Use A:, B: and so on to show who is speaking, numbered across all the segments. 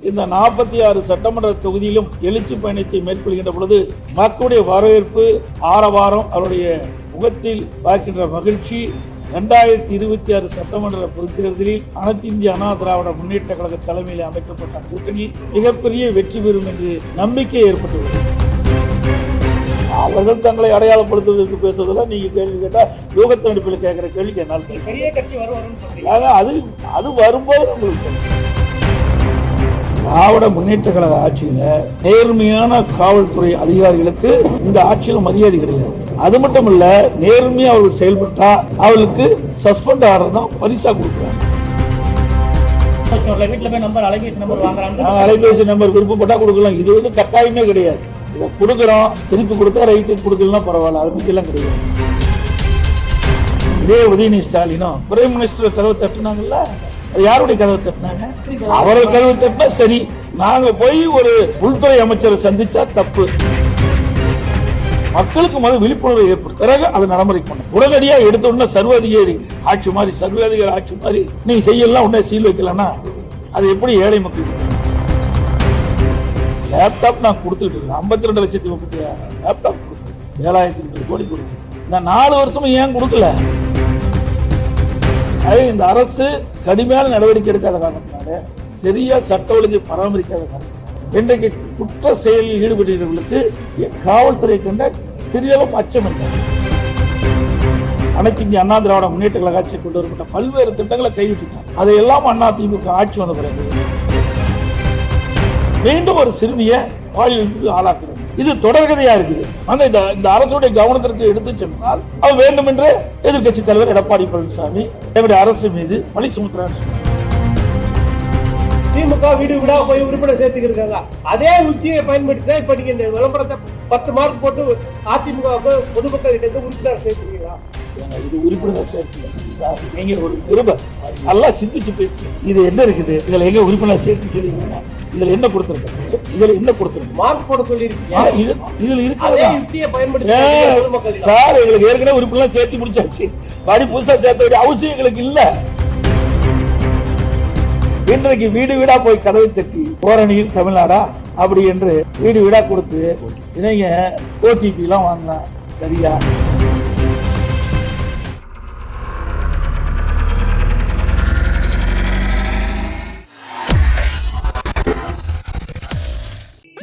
A: இந்த நாற்பத்தி ஆறு சட்டமன்ற தொகுதியிலும் எழுச்சி பயணத்தை மேற்கொள்கின்ற பொழுது மக்களுடைய வரவேற்பு ஆரவாரம் அவருடைய முகத்தில் பார்க்கின்ற மகிழ்ச்சி இரண்டாயிரத்தி இருபத்தி ஆறு சட்டமன்ற பொதுத் தேர்தலில் அனைத்து இந்திய அண்ணா திராவிட முன்னேற்ற கழக தலைமையில் அமைக்கப்பட்ட கூட்டணி மிகப்பெரிய வெற்றி பெறும் என்று நம்பிக்கை ஏற்பட்டுள்ளது அவர்கள் தங்களை அடையாளப்படுத்துவதற்கு பேசுவதில் நீங்க கேள்வி கேட்டா யோகத்த நடிப்பில் கேட்கிற கேள்விக்கு என்னால் அது அது வரும்போது உங்களுக்கு. திராவிட முன்னேற்ற கழக ஆட்சியில நேர்மையான காவல்துறை அதிகாரிகளுக்கு இந்த ஆட்சியில் மரியாதை கிடையாது. அது மட்டும் இல்ல நேர்மையா அவர்கள் செயல்பட்டா அவர்களுக்கு சஸ்பெண்ட் ஆர்டர் தான் பரிசா கொடுக்குறாங்க.
B: அலைபேசி நம்பர்
A: விருப்பப்பட்டா கொடுக்கலாம். இது வந்து கட்டாயமே கிடையாது. இதை கொடுக்குறோம் திருப்பி கொடுத்தா ரைட்டு கொடுக்கலாம் பரவாயில்ல. அதை எல்லாம் கிடையாது. இதே உதயநிதி ஸ்டாலினும் பிரைம் மினிஸ்டர் கதவை தட்டுனாங்கல்ல? யாருடைய கதவு தட்டினாங்க அவரோட கதவு தட்டினா சரி. நாங்க போய் ஒரு உள்துறை அமைச்சரை சந்திச்சா தப்பு. மக்களுக்கு முதல் விழிப்புணர்வு ஏற்படுத்த பிறகு அதை நடைமுறைக்கு பண்ணும். உடனடியா எடுத்த உடனே சர்வாதிகாரி ஆட்சி மாதிரி சர்வாதிகாரி ஆட்சி மாதிரி நீங்க செய்யலாம் உடனே சீல் வைக்கலன்னா அது எப்படி ஏழை மக்கள்? லேப்டாப் நான் கொடுத்துட்டு ஐம்பத்தி ரெண்டு லட்சத்தி முப்பத்தி லேப்டாப் கொடுத்தேன் ஏழாயிரத்தி கோடி கொடுத்தேன் நான் நாலு வருஷமும் ஏன் கொடுக்கல? அதே இந்த அரசு கடுமையான நடவடிக்கை எடுக்காத காரணத்தினால சரியா சட்ட ஒழுங்கை பராமரிக்காத காரணம் இன்றைக்கு குற்ற செயலில் ஈடுபட்டவர்களுக்கு காவல்துறை கண்ட சிறிதளவும் அச்சம் இல்லை. அனைத்து இந்திய அண்ணா திராவிட முன்னேற்ற கழக ஆட்சி கொண்டு வரப்பட்ட பல்வேறு திட்டங்களை கைவிட்டுட்டாங்க. அதையெல்லாம் அண்ணா திமுக ஆட்சி வந்த பிறகு மீண்டும் ஒரு சிறுமியை பாலியலுக்கு ஆளாக்குறது இது தொடர்கதையா இருக்குது. ஆனா இந்த இந்த அரசுடைய கவனத்திற்கு எடுத்து சென்றால் அவர் வேண்டும் என்று எதிர்க்கட்சி தலைவர் எடப்பாடி பழனிசாமி எங்களுடைய அரசு மீது பழி சுமத்துறான்னு சொன்னார்.
B: திமுக வீடு வீடா போய் உறுப்பினர் சேர்த்துக்கிருக்காங்க. அதே உத்தியை பயன்படுத்தி தான் இப்ப நீங்க இந்த விளம்பரத்தை பத்து மார்க் போட்டு அதிமுக பொதுமக்கள் கிட்ட உறுப்பினர் சேர்த்துக்கிறீங்களா
A: இது உறுப்பினர் சேர்க்கல சார் நீங்க ஒரு நிருபர். நல்லா சிந்திச்சு பேசுங்க. இது என்ன இருக்குது? இதுல எங்க உறுப்பினர் சேர்த்து சொல்லிருக்கீங்க இதுல என்ன கொடுத்துருக்கு இதுல என்ன கொடுத்துருக்கு
B: மார்க் போட சொல்லியிருக்கீங்க.
A: இது இதுல இருக்கிறதா
B: பயன்படுத்தி.
A: சார் எங்களுக்கு ஏற்கனவே உறுப்பினர் சேர்த்து முடிச்சாச்சு. மறுபடி புதுசா சேர்த்த வேண்டிய அவசியம் எங்களுக்கு இல்ல. இன்றைக்கு வீடு வீடா போய் கதவை தட்டி ஓரணியில் தமிழ்நாடா? அப்படி என்று வீடு வீடா கொடுத்து இணைங்க ஓடிபி எல்லாம் வாங்கினா சரியா?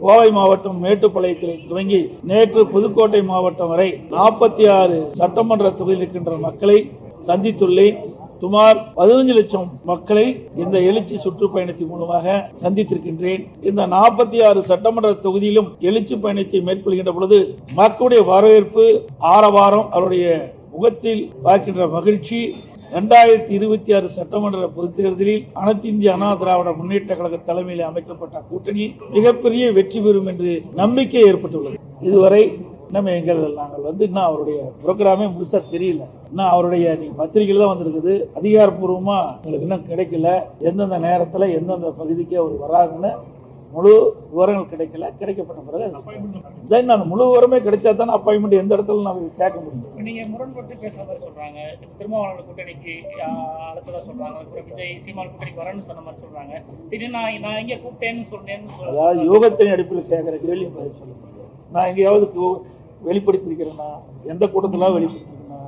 A: கோவை மாவட்டம் மேட்டுப்பாளையத்தில் துவங்கி நேற்று புதுக்கோட்டை மாவட்டம் வரை நாற்பத்தி ஆறு சட்டமன்ற தொகுதியில் இருக்கின்ற மக்களை சந்தித்துள்ளேன் சுமார் பதினஞ்சு லட்சம் மக்களை இந்த எழுச்சி சுற்றுப்பயணத்தின் மூலமாக சந்தித்திருக்கின்றேன். இந்த நாற்பத்தி ஆறு சட்டமன்ற தொகுதியிலும் எழுச்சி பயணத்தை மேற்கொள்கின்ற பொழுது மக்களுடைய வரவேற்பு ஆரவாரம் அவருடைய முகத்தில் பார்க்கின்ற மகிழ்ச்சி இரண்டாயிரத்தி இருபத்தி ஆறு சட்டமன்ற பொதுத்தேர்தலில் அனைத்து இந்திய அண்ணா திராவிட முன்னேற்ற கழக தலைமையில் அமைக்கப்பட்ட கூட்டணி மிகப்பெரிய வெற்றி பெறும் என்று நம்பிக்கை ஏற்பட்டுள்ளது. இதுவரை நம்ம எங்கள் நாங்கள் வந்து இன்னும் அவருடைய புரோகிராமே முழுசா தெரியல. இன்னும் அவருடைய நீங்க பத்திரிகையில் தான் வந்திருக்குது. அதிகாரப்பூர்வமா எங்களுக்கு இன்னும் கிடைக்கல. எந்தெந்த நேரத்துல எந்தெந்த பகுதிக்கு அவர் வராங்கன்னு முழு விவரங்கள் கிடைக்கல கிடைக்கப்பட்ட பிறகு தென் நான் முழு விவரமே கிடைச்சா தானே அப்பாயின்மெண்ட் எந்த இடத்துல நான் கேட்க முடியும்?
B: நீங்க முரண்பட்டு பேசுற மாதிரி சொல்றாங்க. திருமாவளவன் கூட்டணிக்கு அழைச்சதா சொல்றாங்க. விஜய் சீமான் கூட்டணிக்கு வரேன்னு சொன்ன மாதிரி சொல்றாங்க. திடீர்னு நான் நான் எங்க கூப்பிட்டேன்னு சொன்னேன்னு.
A: அதாவது யோகத்தின் அடிப்பில் கேட்குற கேள்வி பதில் சொல்ல முடியாது. நான் எங்கேயாவது வெளிப்படுத்தியிருக்கிறேன்னா எந்த கூட்டத்தில் வெளிப்படுத்திருக்கேன்னா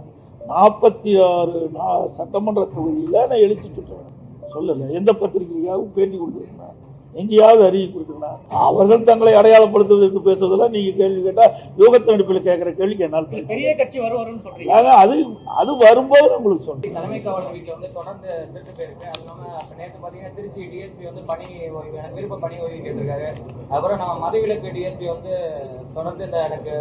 A: நாற்பத்தி ஆறு நா சட்டமன்ற தொகுதியில் நான் எழுச்சி சுற்றுறேன் சொல்லலை. எந்த பத்திரிகையாகவும் பேட்டி கொடுத்துருக்கேன்? எங்கேயாவது அறிவி கொடுத்துருக்கேன் அவர்கள் தங்களை அடையாளப்படுத்துவதற்கு பேசுவதெல்லாம் நீங்கள் கேள்வி கேட்டால் யோகத்தின் அடிப்பில் கேட்குற கேள்விக்கு என்னால்
B: பெரிய கட்சி வரும் சொல்றீங்க.
A: அது அது வரும்போது உங்களுக்கு சொல்றேன்.
C: தலைமை காவலர் வீட்டில் வந்து தொடர்ந்து திருட்டு போயிருக்கு. அது இல்லாமல் நேற்று பார்த்தீங்கன்னா திருச்சி டிஎஸ்பி வந்து பணி ஓய்வு எனக்கு விருப்ப பணி ஓய்வு கேட்டிருக்காரு. அப்புறம் நம்ம மதுவிலக்கு டிஎஸ்பி வந்து தொடர்ந்து இந்த எனக்கு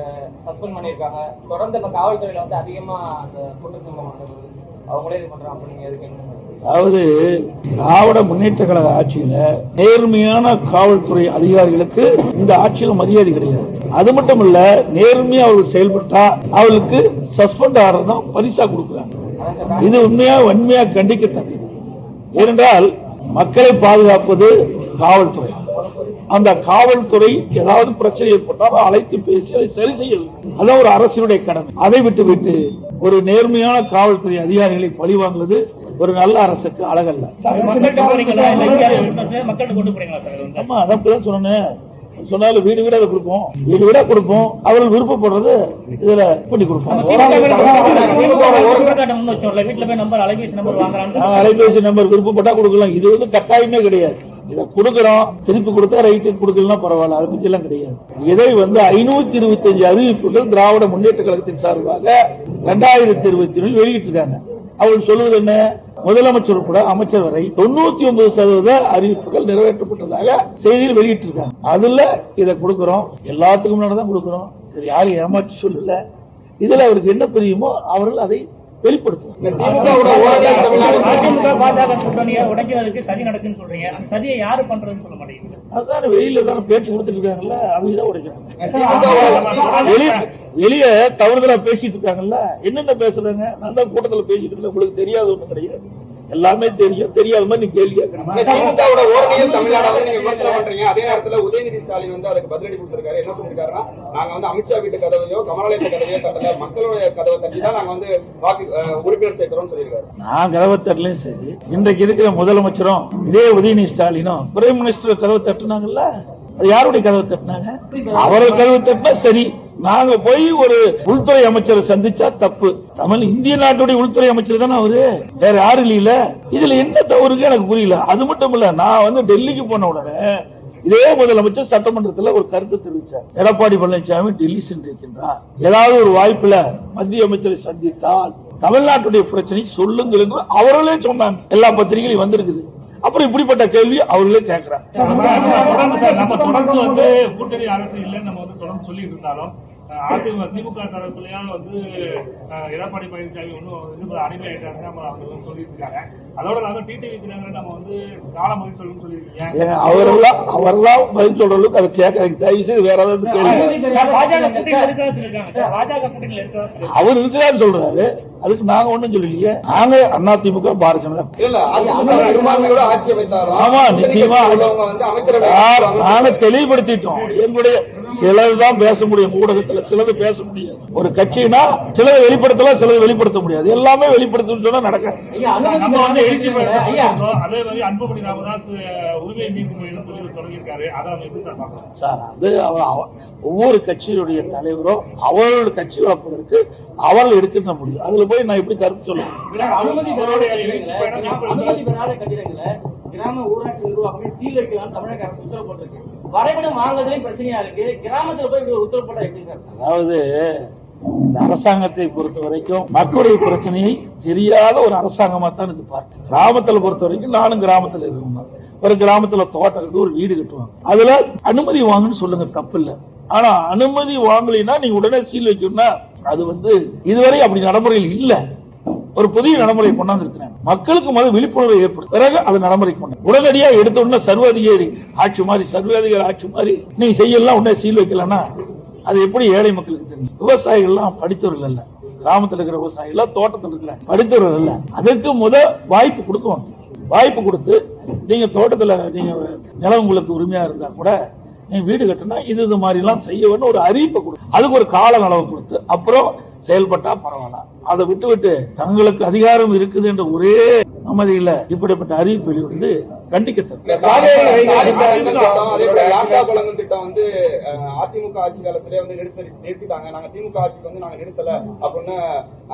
C: சஸ்பெண்ட் பண்ணியிருக்காங்க. தொடர்ந்து இப்போ காவல்துறையில் வந்து அதிகமாக அந்த குற்ற சம்பவம் நடக்குது அவங்களே இது பண்ணுறாங்க அப்போ நீங்கள் எதுக்கு என்ன
A: அதாவது திராவிட முன்னேற்ற கழக ஆட்சியில நேர்மையான காவல்துறை அதிகாரிகளுக்கு இந்த ஆட்சியில மரியாதை கிடையாது. அது மட்டும் இல்ல நேர்மையா அவர்கள் செயல்பட்டா அவளுக்கு சஸ்பெண்ட் ஆகிறதும் பரிசா கொடுக்குறாங்க. இது உண்மையா வன்மையா கண்டிக்கத்தக்கது. ஏனென்றால் மக்களை பாதுகாப்பது காவல்துறை. அந்த காவல்துறை ஏதாவது பிரச்சனை ஏற்பட்டால் அழைத்து பேசி அதை சரி செய்ய அதான் ஒரு அரசினுடைய கடமை. அதை விட்டு விட்டு ஒரு நேர்மையான காவல்துறை அதிகாரிகளை பழிவாங்குவது ஒரு நல்ல அரசுக்கு அழகல்ல? ஆமா அதான் சொன்னேன். சொன்னாலும் வீடு வீடா அதை கொடுப்போம். வீடு வீடா கொடுப்போம். அவர்கள் விருப்பப்படுறது இதுல பண்ணி கொடுப்போம்.
B: அலைபேசி நம்பர்
A: விருப்பப்பட்டா கொடுக்கலாம். இது வந்து கட்டாயமே கிடையாது. இதை கொடுக்கிறோம். திருப்பி கொடுத்தா ரைட்டு கொடுக்கலாம் பரவாயில்ல. அதை பத்தி எல்லாம் கிடையாது. இதை வந்து ஐநூத்தி இருபத்தி அறிவிப்புகள் திராவிட முன்னேற்ற கழகத்தின் சார்பாக ரெண்டாயிரத்தி இருபத்தி ஒண்ணு வெளியிட்டிருக்காங்க. அவர்கள் சொல்வது என்ன? முதலமைச்சர் உட்பட அமைச்சர் வரை தொண்ணூத்தி ஒன்பது சதவீத அறிவிப்புகள் நிறைவேற்றப்பட்டதாக செய்தியில் வெளியிட்டிருக்காங்க. அதுல இதை கொடுக்கிறோம். எல்லாத்துக்கும் முன்னாடி தான் கொடுக்கிறோம் யாரும் ஏமாற்றி சொல்லல. இதுல அவருக்கு என்ன தெரியுமோ அவர்கள் அதை
B: உடைக்கிறதுக்கு சதி நடக்குன்னு சொல்றீங்க. அந்த சதியை யாரு பண்றதுன்னு சொல்ல மாட்டேங்குது
A: அதுதான் வெளியில தானே பேட்டி கொடுத்துட்டு இருக்காங்கல்ல அவங்க தான் உடைக்கிறாங்க வெளிய தவறுதலா பேசிட்டு இருக்காங்கல்ல என்னென்ன பேசுறாங்க? நான் தான் கூட்டத்துல பேசிட்டு உங்களுக்கு தெரியாத ஒண்ணும் கிடையாது. எல்லாமே தெரியும் தெரியாத மாதிரி நீ கேள்வி கேட்கணும்.
D: திமுகவோட ஓரணியில் தமிழ்நாடு வந்து நீங்க விமர்சனம் பண்றீங்க. அதே நேரத்துல உதயநிதி ஸ்டாலின் வந்து அதுக்கு பதிலடி கொடுத்திருக்காரு. என்ன சொல்லிருக்காருன்னா நாங்க வந்து அமித்ஷா வீட்டு கதவையோ கமலாலயத்து கதவையோ தட்டல மக்களுடைய கதவை தட்டி தான் நாங்க வந்து வாக்கு உறுப்பினர் சேர்க்கிறோம்னு சொல்லியிருக்காரு.
A: நான் கதவை தட்டலையும் சரி இன்றைக்கு இருக்கிற முதலமைச்சரும் இதே உதயநிதி ஸ்டாலினும் பிரைம் மினிஸ்டர் கதவை தட்டுனாங்கல்ல? அது யாருடைய கதவை தட்டினாங்க? அவர்கள் கதவை தட்டினா சரி. நாங்க போய் ஒரு உள்துறை அமைச்சரை சந்திச்சா தப்பு. தமிழ் இந்திய நாட்டுடைய உள்துறை அமைச்சர் தானே அவரு? வேற யாரும் இல்லையில? இதுல என்ன தவறுக்கு எனக்கு புரியல. அது மட்டும் இல்ல நான் வந்து டெல்லிக்கு போன உடனே இதே முதலமைச்சர் சட்டமன்றத்தில் ஒரு கருத்து தெரிவித்தார் எடப்பாடி பழனிசாமி டெல்லி சென்றிருக்கின்றார். ஏதாவது ஒரு வாய்ப்புல மத்திய அமைச்சரை சந்தித்தால் தமிழ்நாட்டுடைய பிரச்சனை சொல்லுங்கள் என்று அவர்களே சொன்னாங்க. எல்லா பத்திரிகையும் வந்திருக்குது. அப்புறம் இப்படிப்பட்ட கேள்வி அவர்களே கேட்கிறாங்க.
E: அதிமுக திமுக தரப்புலயால் வந்து எடப்பாடி பழனிசாமி ஒன்றும் இது அடிமையாயிட்டாங்க அவங்க வந்து
A: ஏங்க, அவரெல்லாம் அவரெல்லாம் பதில் சொல்ற அளவுக்கு அதை கேட்கறதுக்கு தயவு செய்து வேற ஏதாவது கேள்வி அவர் சொல்றாரு. அதுக்கு நாங்க ஒண்ணும் சொல்லலையே. நாங்க அதிமுக பாரதிய ஜனதா ஆமா, நிச்சயமா. நாங்க தெளிவுபடுத்திட்டோம். எங்களுடைய சிலதுதான் பேச முடியும். ஊடகத்துல சிலது பேச முடியாது. ஒரு கட்சினா சிலதை வெளிப்படுத்தலாம் சிலது வெளிப்படுத்த முடியாது. எல்லாமே வெளிப்படுத்தணும்னு சொன்னா நடக்காது.
E: அதே மாதிரி அன்புமணி ராமதாஸ் உரிமை மீட்பு தொடங்கியிருக்காரு எப்படி சார் பார்க்கலாம்
A: சார் அது ஒவ்வொரு கட்சியினுடைய தலைவரும் அவர்களோட கட்சி வளர்ப்பதற்கு அவர்கள் எடுக்கின்ற முடியும் அதுல போய் நான் எப்படி கருத்து சொல்ல?
C: அனுமதி அனுமதி பெறாத கட்டிடங்களை கிராம ஊராட்சி நிர்வாகமே சீல் வைக்கலாம் தமிழக அரசு உத்தரவு போட்டிருக்கு. வரைபடம் வாங்குறதுலயும் பிரச்சனையா இருக்கு. கிராமத்துல போய் உத்தரவு போட்டா எப்படி சார்?
A: அதாவது இந்த அரசாங்கத்தை பொறுத்த வரைக்கும் மக்களுடைய பிரச்சனையை தெரியாத ஒரு அரசாங்கமா தான் இது பார்க்க கிராமத்துல பொறுத்த வரைக்கும் நானும் கிராமத்துல இருக்கணும் ஒரு கிராமத்துல தோட்டம் கட்டி ஒரு வீடு கட்டுவாங்க. அதுல அனுமதி வாங்கன்னு சொல்லுங்க தப்பு இல்ல. ஆனா அனுமதி வாங்கலைன்னா நீங்க உடனே சீல் வைக்கணும்னா அது வந்து இதுவரை அப்படி நடைமுறையில் இல்ல. ஒரு புதிய நடைமுறை கொண்டாந்து இருக்கிறாங்க மக்களுக்கு முதல் விழிப்புணர்வை ஏற்படும் பிறகு அது நடைமுறை கொண்டு உடனடியா எடுத்த உடனே சர்வாதிகாரி ஆட்சி மாதிரி சர்வாதிகாரி ஆட்சி மாதிரி நீங்க செய்யலாம் உடனே சீல் வைக்கலன்னா அது எப்படி ஏழை மக்களுக்கு தெரியும்? விவசாயிகள்லாம் படித்தவர்கள் அல்ல. கிராமத்தில் இருக்கிற விவசாயிகள் தோட்டத்தில் இருக்கிற படித்தவர்கள் அல்ல. அதற்கு முத வாய்ப்பு கொடுக்கணும். வாய்ப்பு கொடுத்து நீங்க தோட்டத்துல நீங்க நிலம் உங்களுக்கு உரிமையா இருந்தா கூட நீங்க வீடு கட்டினா இது இது மாதிரி எல்லாம் செய்யணும்னு ஒரு அறிவிப்பை கொடு. அதுக்கு ஒரு கால அளவு கொடுத்து அப்புறம் செயல்பட்டா பரவாயில்ல. அதை விட்டு விட்டு தங்களுக்கு அதிகாரம் இருக்குது என்ற ஒரே அமைதியில இப்படிப்பட்ட அறிவிப்பு வெளியிடுவது கண்டிக்கத்தக்கது
D: திட்டம் வந்து அதிமுக ஆட்சி காலத்திலே வந்து நிறுத்தி நிறுத்திட்டாங்க. நாங்க திமுக ஆட்சிக்கு வந்து நாங்க நிறுத்தல அப்படின்னு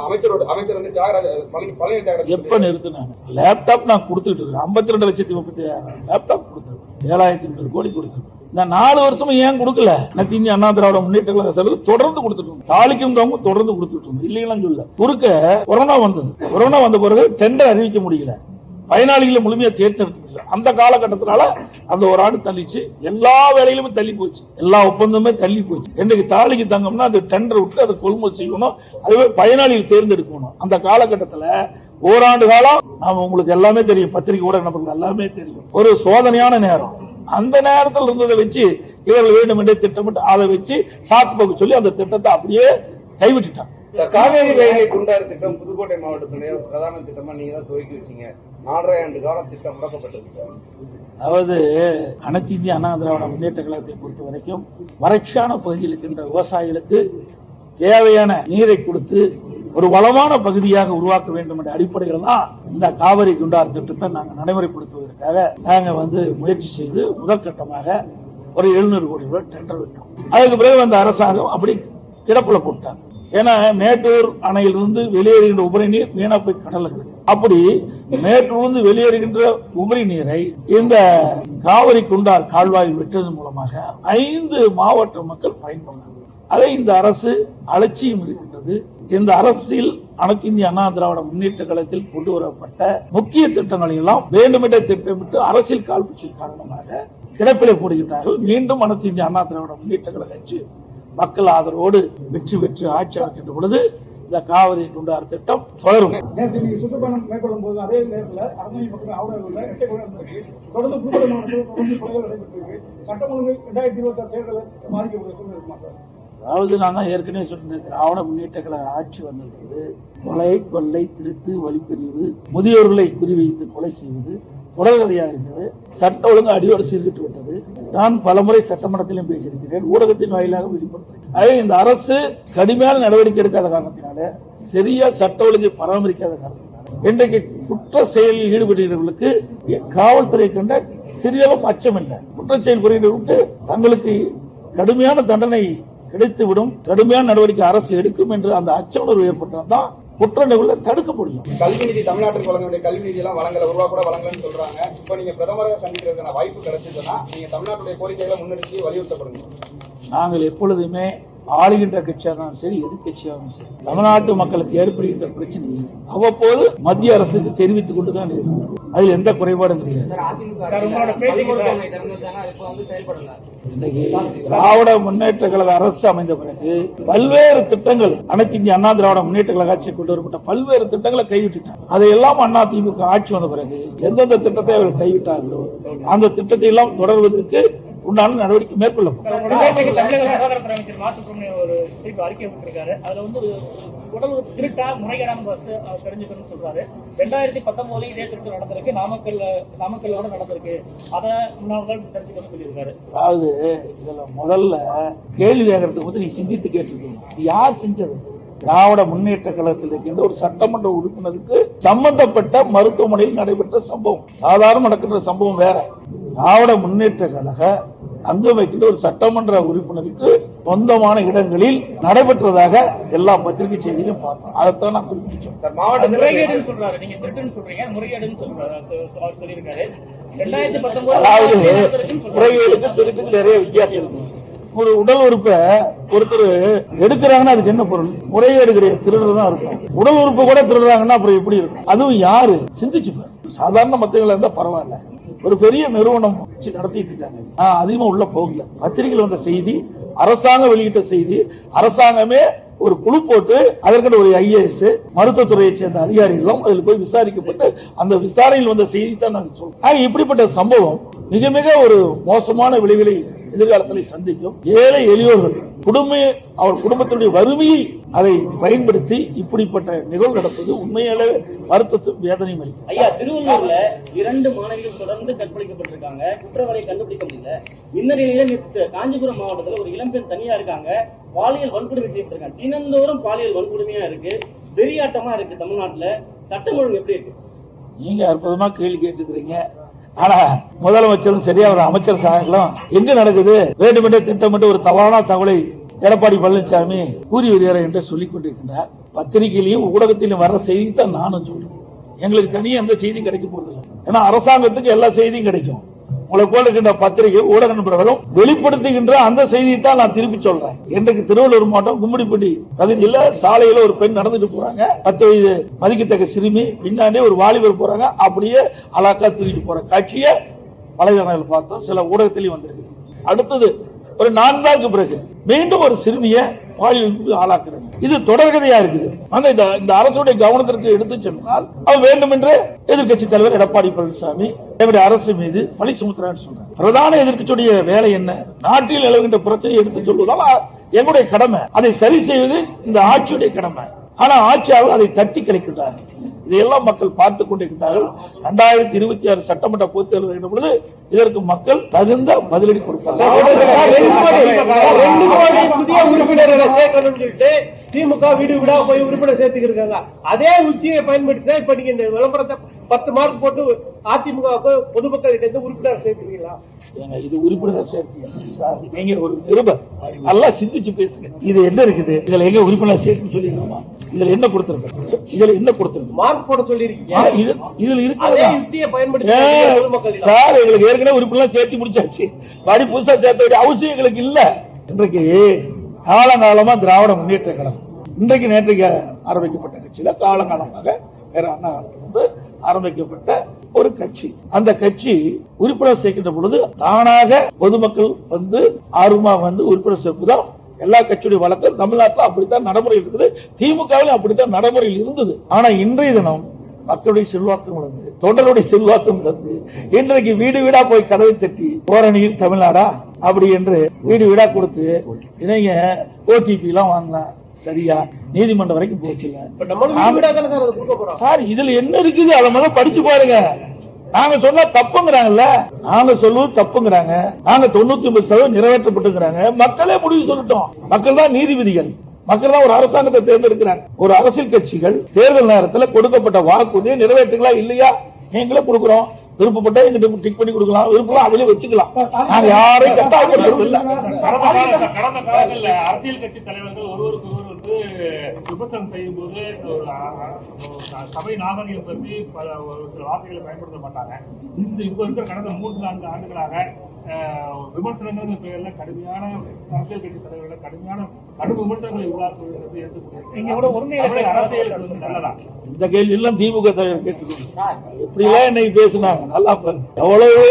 D: அமைச்சரோட அமைச்சர் வந்து தியாகராஜ பழனி பழனி தியாகராஜ்
A: எப்ப நிறுத்தினாங்க? லேப்டாப் நான் கொடுத்துட்டு இருக்கேன் ஐம்பத்தி ரெண்டு லட்சத்தி முப்பத்தி லேப்டாப் கொடுத்துருக்கேன். ஏழாயிரத்தி முப்பது கோடி கொடுத்துருக்கேன். இந்த நாலு வருஷமும் ஏன் கொடுக்கல? அனைத்து இந்திய அண்ணா திராவிட முன்னேற்ற கழக செலவு தொடர்ந்து கொடுத்துட்டு இருந்தோம் தொடர்ந்து கொடுத்துட்டு இருந்தோம் இல்லைங்களாம் சொல்ல குறுக்க கொரோனா வந்தது. கொரோனா வந்த பிறகு டெண்டர் அறிவிக்க முடியல. பயனாளிகளை முழுமையா தேர்ந்தெடுக்க முடியல அந்த காலகட்டத்தினால அந்த ஒரு ஆண்டு தள்ளிச்சு. எல்லா வேலையிலுமே தள்ளி போச்சு. எல்லா ஒப்பந்தமே தள்ளி போச்சு. இன்னைக்கு தாலிக்கு தங்கம்னா அது டெண்டர் விட்டு அதை கொள்முதல் செய்யணும். அதுவே பயனாளிகள் தேர்ந்தெடுக்கணும். அந்த காலகட்டத்துல ஓராண்டு காலம் நாம உங்களுக்கு எல்லாமே தெரியும். பத்திரிகை ஊடக நபர்கள் எல்லாமே தெரியும். ஒரு சோதனையான நேரம். அந்த நேரத்தில் இருந்ததை வச்சு இவர்கள் வேண்டும் என்றே திட்டமிட்டு அதை வச்சு சாக்கு போக்கு சொல்லி அந்த திட்டத்தை அப்படியே கைவிட்டுட்டான்
F: காவேரி வேலை குண்டாறு திட்டம் புதுக்கோட்டை மாவட்டத்துடைய பிரதான திட்டமா நீங்க தான் துவக்கி வச்சீங்க. நாலரை ஆண்டு காலம் திட்டம் முடக்கப்பட்டிருக்கு.
A: அதாவது அனைத்து இந்திய அண்ணா திராவிட முன்னேற்ற கழகத்தை பொறுத்த வரைக்கும் வறட்சியான பகுதியில் இருக்கின்ற விவசாயிகளுக்கு தேவையான நீரை கொடுத்து ஒரு வளமான பகுதியாக உருவாக்க வேண்டும் என்ற அடிப்படையில் தான் இந்த காவிரி குண்டார் திட்டத்தை நாங்கள் நடைமுறைப்படுத்துவதற்காக நாங்கள் வந்து முயற்சி செய்து முதற்கட்டமாக ஒரு எழுநூறு கோடி ரூபாய் டெண்டர் விட்டோம். அதுக்கு பிறகு அந்த அரசாங்கம் அப்படி கிடப்புல போட்டாங்க. ஏன்னா மேட்டூர் அணையிலிருந்து வெளியேறுகின்ற உபரி நீர் வீணா போய் கடலில் கிடக்கு. அப்படி மேட்டூர்ந்து வெளியேறுகின்ற உபரி நீரை இந்த காவிரி குண்டார் கால்வாயில் விட்டதன் மூலமாக ஐந்து மாவட்ட மக்கள் பயன்படுறாங்க அதை இந்த அரசு அலட்சியம் இருக்கின்றது. இந்த அரசில் அனைத்து இந்திய அண்ணா திராவிட முன்னேற்ற கழகத்தில் கொண்டு வரப்பட்ட முக்கிய திட்டங்களை எல்லாம் வேண்டுமென்றே திட்டமிட்டு அரசியல் காழ்ப்புச்சி காரணமாக கிடப்பிலே போடுகின்றார்கள். மீண்டும் அனைத்து இந்திய அண்ணா திராவிட முன்னேற்ற கழக கட்சி மக்கள் ஆதரவோடு வெற்றி பெற்று ஆட்சி அமைக்கின்ற பொழுது இந்த காவிரி குண்டார் திட்டம் தொடரும். அதாவது நான் தான் ஏற்கனவே சொன்னேன் திராவிட முன்னேற்ற கழக ஆட்சி வந்தது கொலை கொள்ளை திருட்டு வழிப்பறிவு முதியோர்களை குறிவைத்து கொலை செய்வது தொடர்கதையாக இருந்தது சட்ட ஒழுங்கு அடியோடு சீர்கிட்டு விட்டது. நான் பலமுறை சட்டமன்றத்திலும் பேசியிருக்கிறேன். ஊடகத்தின் வாயிலாக வெளிப்படுத்துகிறேன் ஆகவே இந்த அரசு கடுமையான நடவடிக்கை எடுக்காத காரணத்தினால சரியா சட்ட ஒழுங்கை பராமரிக்காத காரணத்தினால இன்றைக்கு குற்ற செயலில் ஈடுபட்டவர்களுக்கு காவல்துறை கண்ட சிறியளவும் அச்சம் இல்லை. குற்ற செயல் புரிகிறவர்களுக்கு தங்களுக்கு கடுமையான தண்டனை கிடைத்துவிடும் கடுமையான நடவடிக்கை அரசு எடுக்கும் என்று அந்த அச்ச உணர்வு ஏற்பட்டால் தான் குற்ற தடுக்க முடியும்.
D: கல்வி நிதி தமிழ்நாட்டுக்கு வழங்க வேண்டிய கல்வி நிதி எல்லாம் வழங்கல ஒரு கூட வழங்கலன்னு சொல்றாங்க. இப்போ நீங்க பிரதமரை சந்திக்கிறதுக்கான வாய்ப்பு கிடைச்சதுன்னா நீங்க தமிழ்நாட்டுடைய கோரிக்கைகளை முன்னெடுத்து வலியுறுத்தப்படுங்க.
A: நாங்கள் எப்பொழுதுமே ஆளுகின்ற கட்சியாக இருந்தாலும் சரி எதிர்கட்சியாகவும் சரி தமிழ்நாட்டு மக்களுக்கு ஏற்படுகின்ற பிரச்சனையை அவ்வப்போது மத்திய அரசுக்கு தெரிவித்துக் கொண்டுதான் இருக்கிறோம். அதில் எந்த குறைபாடும் கிடையாது. திராவிட முன்னேற்ற கழக அரசு அமைந்த பிறகு பல்வேறு திட்டங்கள் அனைத்து இந்திய அண்ணா திராவிட முன்னேற்ற கழக ஆட்சியில் கொண்டு வரப்பட்ட பல்வேறு திட்டங்களை கைவிட்டுட்டாங்க. அதையெல்லாம் அண்ணா திமுக ஆட்சி வந்த பிறகு எந்தெந்த திட்டத்தை அவர்கள் கைவிட்டார்களோ அந்த திட்டத்தை எல்லாம் தொடர்வதற்கு உண்டான நடவடிக்கை மேற்கொள்ளப்படும்
B: உடல் திருட்டா முறைகேடான பஸ் தெரிஞ்சுக்கணும்னு சொல்றாரு. ரெண்டாயிரத்தி பத்தொன்பதுல இதே திருட்டு நடந்திருக்கு. நாமக்கல்ல நாமக்கல்ல கூட நடந்திருக்கு. அதை முன்னாள் தெரிஞ்சுக்கணும்னு சொல்லியிருக்காரு.
A: அதாவது இதுல முதல்ல கேள்வி கேட்கறதுக்கு வந்து நீ சிந்தித்து கேட்டிருக்கணும். இது யார் செஞ்சது? திராவிட முன்னேற்ற கழகத்தில் இருக்கின்ற ஒரு சட்டமன்ற உறுப்பினருக்கு சம்பந்தப்பட்ட மருத்துவமனையில் நடைபெற்ற சம்பவம். சாதாரண நடக்கின்ற சம்பவம் வேற. திராவிட முன்னேற்ற கழக அங்கம் வைக்கின்ற ஒரு சட்டமன்ற உறுப்பினருக்கு சொந்தமான இடங்களில் நடைபெற்றதாக எல்லா பத்திரிகை செய்தியிலும் பார்த்தோம் அதைத்தான் நான்
B: அது
F: மாவட்டத்தில்
B: முறைகேடுன்னு சொல்றாரு. நீங்க திருட்டுன்னு சொல்றீங்க. முறைகேடுன்னு சொல்றாரு. சொ- அவர் சொல்லியிருக்காரு. ரெண்டாயிரத்தி
A: அதாவது
B: பத்தொன்பது
A: முறைகேடுக்கு திருட்டுக்கு நிறைய வித்தியாசம் இருக்கு. ஒரு உடல் உறுப்பை ஒருத்தர் எடுக்கிறாங்கன்னா அதுக்கு என்ன பொருள்? முறைகேடு கிடையாது திருடுறது தான் இருக்கும் உடல் உறுப்பு கூட திருடுறாங்கன்னா அப்புறம் எப்படி இருக்கும்? அதுவும் யாரு? சிந்திச்சு பாரு சாதாரண மத்தவங்களா இருந்தா பரவாயில்ல. ஒரு பெரிய நிறுவனம் வச்சு நடத்திட்டு இருக்காங்க. நான் அதிகமா உள்ள போகல. பத்திரிகையில் வந்த செய்தி அரசாங்கம் வெளியிட்ட செய்தி அரசாங்கமே ஒரு குழு போட்டு அதற்கென ஒரு ஐஏஎஸ் மருத்துவத்துறையை சேர்ந்த அதிகாரிகளும் அதில் போய் விசாரிக்கப்பட்டு அந்த விசாரணையில் வந்த செய்தி தான் நாங்கள் சொல்றோம் இப்படிப்பட்ட சம்பவம் மிக மிக ஒரு மோசமான விளைவிலை எதிர்காலத்தில் சந்திக்கும் ஏழை எளியோர்கள் குடும்ப அவர் குடும்பத்தினுடைய வறுமையை அதை பயன்படுத்தி இப்படிப்பட்ட நிகழ்வு நடப்பது உண்மையாலே வருத்தத்தும் வேதனையும் அளிக்கும்
G: ஐயா திருவள்ளூர்ல இரண்டு மாணவிகள் தொடர்ந்து கற்பழிக்கப்பட்டிருக்காங்க. குற்றவாளியை கண்டுபிடிக்க முடியல. இந்த நிலையில காஞ்சிபுரம் மாவட்டத்துல ஒரு இளம்பெண் தனியா இருக்காங்க. பாலியல் வன்கொடுமை செய்யப்பட்டிருக்காங்க. தினந்தோறும் பாலியல் வன்கொடுமையா இருக்கு. வெறியாட்டமா இருக்கு தமிழ்நாட்டுல. சட்டம் ஒழுங்கு எப்படி இருக்கு?
A: நீங்க அற்புதமா கேள்வி கேட்டுக்கிறீங்க. ஆனா முதலமைச்சரும் சரியா ஒரு அமைச்சர் சார்களும் எங்க நடக்குது? வேண்டுமென்றே திட்டமிட்டு ஒரு தவறான தகவலை எடப்பாடி பழனிசாமி கூறி வருகிறார் என்று சொல்லிக் கொண்டிருக்கிறார் பத்திரிகையிலையும் ஊடகத்திலும் வர்ற செய்தி தான் நானும் சொல்லுவேன் எங்களுக்கு தனியாக எந்த செய்தியும் கிடைக்க போறதில்லை. ஏன்னா அரசாங்கத்துக்கு எல்லா செய்தியும் கிடைக்கும். உங்களை போல இருக்கின்ற பத்திரிகை ஊடக நண்பர்களும் வெளிப்படுத்துகின்ற அந்த செய்தியை தான் நான் திருப்பி சொல்றேன். இன்றைக்கு திருவள்ளூர் மாவட்டம் கும்மிடிப்பட்டி பகுதியில் சாலையில ஒரு பெண் நடந்துட்டு போறாங்க. பத்து வயது மதிக்கத்தக்க சிறுமி பின்னாடி ஒரு வாலிபர் போறாங்க. அப்படியே அலாக்கா தூக்கிட்டு போற காட்சியை வலைதளங்கள் பார்த்தோம் சில ஊடகத்திலையும் வந்திருக்கு அடுத்தது ஒரு நான்காவுக்கு பிறகு மீண்டும் ஒரு சிறுமியை பாலியலுக்கு ஆளாக்குறது இது தொடர்கதையா இருக்குது. ஆனா இந்த இந்த அரசுடைய கவனத்திற்கு எடுத்து சென்றால் அவர் வேண்டுமென்றே எதிர்க்கட்சி தலைவர் எடப்பாடி பழனிசாமி அவருடைய அரசு மீது பழி சுமத்துறான்னு சொல்றாங்க பிரதான எதிர்க்கட்சியுடைய வேலை என்ன? நாட்டில் நிலவுகின்ற பிரச்சனையை எடுத்து சொல்வதால் எங்களுடைய கடமை. அதை சரி செய்வது இந்த ஆட்சியுடைய கடமை. ஆனா ஆட்சியாளர் அதை தட்டி கழிக்கிறார் இதையெல்லாம் மக்கள் பார்த்து கொண்டிருக்கிறார்கள் இரண்டாயிரத்தி இருபத்தி ஆறு சட்டமன்ற பொதுத் தேர்தல் வருகின்ற பொழுது இதற்கு மக்கள் தகுந்த பதிலடி
H: கொடுப்பாங்க திமுக வீடு வீடா போய் உறுப்பினர் சேர்த்துக்கிருக்காங்க அதே உத்தியை பயன்படுத்தி இப்ப நீங்க இந்த விளம்பரத்தை பத்து மார்க் போட்டு அதிமுகவுக்கு பொதுமக்கள் கிட்ட இருந்து உறுப்பினர் சேர்த்துக்கிறீங்களா
A: ஏங்க இது உறுப்பினர் சேர்க்கீங்க சார் நீங்க ஒரு நிருபர். நல்லா சிந்திச்சு பேசுங்க. இது என்ன இருக்குது? இதுல எங்க உறுப்பினர் சேர்க்குன்னு சொல்லிருக்கோமா இதுல என்ன கொடுத்திருக்கு இதுல என்ன கொடுத்திருக்கு
H: மார்க் போட சொல்லிருக்கீங்க
A: இதுல இருக்கிறதா?
H: யுக்தியை பயன்படுத்தி
A: சார் எங்களுக்கு ஏற்கனவே உறுப்பினர் சேர்த்து முடிச்சாச்சு. மறுபடி புதுசா சேர்த்த வேண்டிய அவசியம் எங்களுக்கு இல்ல. இன்றைக்கு காலங்காலமா திராவிட முன்னேற்ற கழகம். இன்றைக்கு நேற்றைக்கு ஆரம்பிக்கப்பட்ட கட்சியில காலங்காலமாக வேற அண்ணா வந்து ஆரம்பிக்கப்பட்ட ஒரு கட்சி. அந்த கட்சி உறுப்பினர் சேர்க்கின்ற பொழுது தானாக பொதுமக்கள் வந்து ஆர்வமா வந்து உறுப்பினர் சேர்ப்புதான் எல்லா கட்சியுடைய வழக்கம். தமிழ்நாட்டில் அப்படித்தான் நடைமுறை இருக்குது. திமுகவிலும் அப்படித்தான் நடைமுறையில் இருந்தது. ஆனா இன்றைய தினம் மக்களுடைய செல்வாக்கம் இழந்து தொண்டருடைய செல்வாக்கம் இழந்து இன்றைக்கு வீடு வீடா போய் கதவை தட்டி ஓரணியில் தமிழ்நாடா? அப்படி என்று வீடு வீடா கொடுத்து இணைங்க ஓடிபி எல்லாம் வாங்கலாம் சரியா? நீதிமன்றம் வரைக்கும்
H: போறோம்?
A: சார் இதுல என்ன இருக்குது? அதை முதல்ல படிச்சு பாருங்க. நாங்க சொன்னா தப்புங்கிறாங்கல்ல? நாங்க சொல்லுவது தப்புங்கிறாங்க. நாங்க தொண்ணூத்தி ஒன்பது சதவீதம் நிறைவேற்றப்பட்டுங்கிறாங்க மக்களே முடிவு சொல்லட்டும். மக்கள் தான் நீதிபதிகள். மக்கள் தான் ஒரு அரசாங்கத்தை தேர்ந்தெடுக்கிறாங்க. ஒரு அரசியல் கட்சிகள் தேர்தல் நேரத்தில் கொடுக்கப்பட்ட வாக்குறுதியை நிறைவேற்றுங்களா இல்லையா? நீங்களே கொடுக்குறோம். விருப்பப்பட்ட எங்கிட்ட டிக் பண்ணி கொடுக்கலாம். விருப்பம் அதிலே வச்சுக்கலாம். நாங்க யாரையும் கட்டாயப்படுத்துறது இல்ல.
E: கடந்த கால- கடந்த காலங்கள்ல அரசியல் கட்சி தலைவர்கள் ஒருவருக்கு ஒருவர் வந்து விமர்சனம் செய்யும் போது ஒரு சபை நாகரிகம் பற்றி பல ஒரு சில வார்த்தைகளை பயன்படுத்த மாட்டாங்க. இந்த இப்ப இருக்கிற கடந்த மூன்று நான்கு ஆண்டுகளாக விமர்சனங்கள் பெயர்ல கடுமையான அரசியல் கட்சி தலைவர்கள் கடுமையான கடும் விமர்சனங்களை உருவாக்குவது அரசியலுக்கு வந்து நல்லதா?
A: இந்த கேள்வி எல்லாம் திமுக தலைவர் கேட்டுக்கணும் எப்படி எல்லாம் இன்னைக்கு பேசினாங்க? நல்லா பாருங்க எவ்வளவு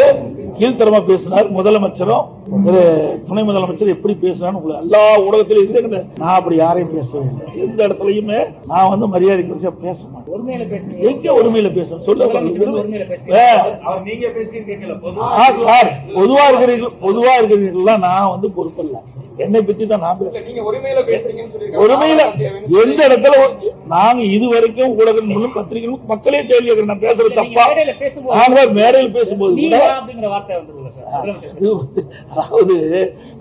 A: கீழ்த்தரமா பேசினார் முதலமைச்சரும் திரு துணை முதலமைச்சர் எப்படி உங்களுக்கு எல்லா ஊடகத்திலும் நான் அப்படி யாரையும் பேசவே இல்லை. எந்த இடத்துலயுமே நான் வந்து மரியாதை குறிச்சா பேச மாட்டேன்.
B: ஒருமையில பேசுறீங்க.
A: எங்க உரிமையில பேச சொல்ல
B: முதலமைச்சர் ஒருமையில பேசுறீங்க.
A: ஏ,
H: அவர் நீங்க பேசின்னு கேட்கல.
A: ஆ, சார் பொதுவா இருக்கிறீர்கள் பொதுவா இருக்கிறீர்களா நான் வந்து பொறுப்பல்ல என்னை பத்தி தான் நான் பேசுறேன்.
D: ராமதாஸ்
A: எந்த இடத்துல நாங்க இது வரைக்கும் ஊடகம் மூலம் பத்திரிகைகளும் மக்களே கேள்வி கேட்கிறேன். நான் பேசுறது தப்பா? நாங்க மேடையில் பேசும்போது கூட அதாவது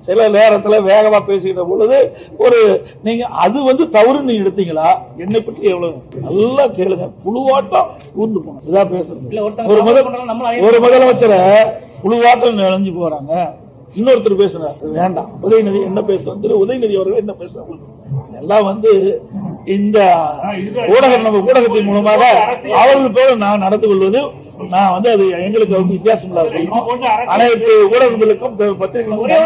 A: சில நேரத்துல வேகமா பேசுகிற பொழுது ஒரு நீங்க அது வந்து தவறு நீங்க எடுத்தீங்களா? என்னை பற்றி எவ்வளவு? நல்லா கேளுங்க. புழுவாட்டம் ஊர்ந்து போனோம். இதான்
B: இல்ல,
A: பேசுறது ஒரு முதல் ஒரு முதலமைச்சரை புழுவாட்டம் நுழைஞ்சு போறாங்க. இன்னொருத்தர் பேசுறாரு. வேண்டாம். உதயநிதி என்ன பேசுறாரு? திரு உதயநிதி அவர்கள் என்ன பேசுறாங்க எல்லாம் வந்து இந்த ஊடக நம்ம ஊடகத்தின் மூலமாக அவர்கள் போல நான் நடந்து கொள்வது நான் வந்து அது எங்களுக்கு வந்து வித்தியாசம் இல்லாத அனைத்து ஊடகங்களுக்கும்
B: ஒரே